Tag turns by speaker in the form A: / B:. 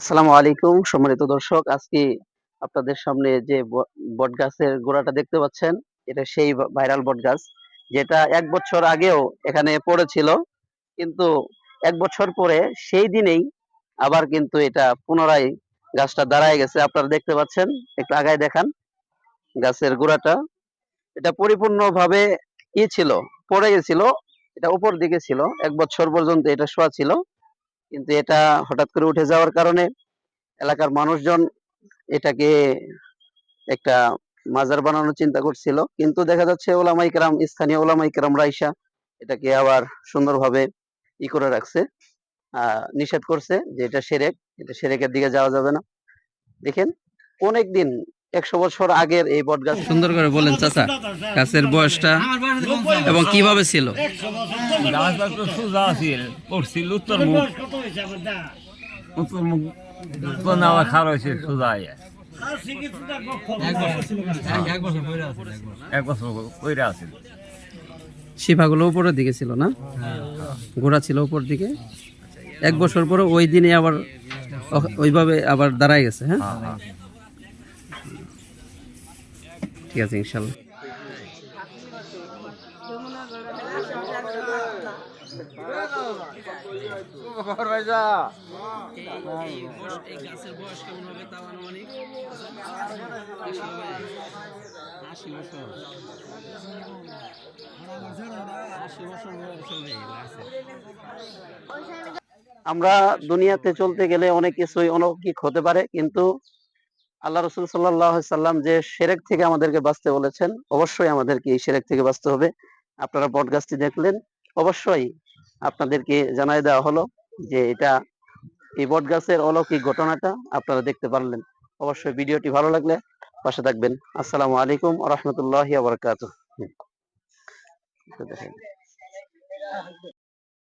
A: আসসালামু আলাইকুম, সম্মানিত দর্শক। আজকে আপনাদের সামনে যে বট গাছের গোড়াটা দেখতে পাচ্ছেন, এটা সেই ভাইরাল বট গাছ, যেটা এক বছর আগেও এখানে পড়েছিল। কিন্তু এক বছর পরে সেই দিনেই আবার কিন্তু এটা পুনরায় গাছটা দাঁড়ায় গেছে। আপনারা দেখতে পাচ্ছেন, একটু আগায় দেখান গাছের গোড়াটা। এটা পরিপূর্ণভাবে ই ছিল, পড়ে গেছিল, এটা উপর দিকে ছিল, এক বছর পর্যন্ত এটা শোয়া ছিল। কিন্তু এটা হঠাৎ করে উঠে যাওয়ার কারণে এলাকার মানুষজন এটাকে একটা মাজার বানানোর চিন্তা করছিল। কিন্তু দেখা যাচ্ছে ওলামাই কেরাম, স্থানীয় ওলামাই কেরাম রাইসা এটাকে আবার সুন্দরভাবে ই করে রাখছে নিষেধ করছে যে এটা সেরেক, এটা সেরেকের দিকে যাওয়া যাবে না। দেখেন অনেক দিন একশো বছর আগের এই বট গাছ। সুন্দর করে বলেন চাচা গাছের বয়সটা এবং কীভাবে ছিল?
B: উত্তর মুখ। উত্তর মুখ খার হয়েছে সোজা এক বছর কইরা আছিল
A: শিফাগুলো উপরের দিকে ছিল না? গোড়া ছিল উপর দিকে? এক বছর পরে ওই দিনে আবার ওইভাবে আবার দাঁড়ায় গেছে হ্যাঁ?
B: হ্যাঁ, হ্যাঁ।
A: ঠিক আছে ইনশাল্লাহ। আমরা দুনিয়াতে চলতে গেলে অনেক কিছুই অলৌকিক হতে পারে কিন্তু আল্লাহ রসুল সাল্লাম যে সেরেক থেকে আমাদেরকে বাঁচতে বলেছেন, অবশ্যই আমাদেরকে এই সেরেক থেকে বাঁচতে হবে। আপনারা পডকাস্টটি দেখলেন, অবশ্যই আপনাদেরকে জানাই দেওয়া হলো যে এটা এই বট গাছের অলৌকিক ঘটনাটা আপনারা দেখতে পারলেন। অবশ্যই ভিডিওটি ভালো লাগলে পাশে থাকবেন। আসসালামু আলাইকুম রহমতুল্লাহ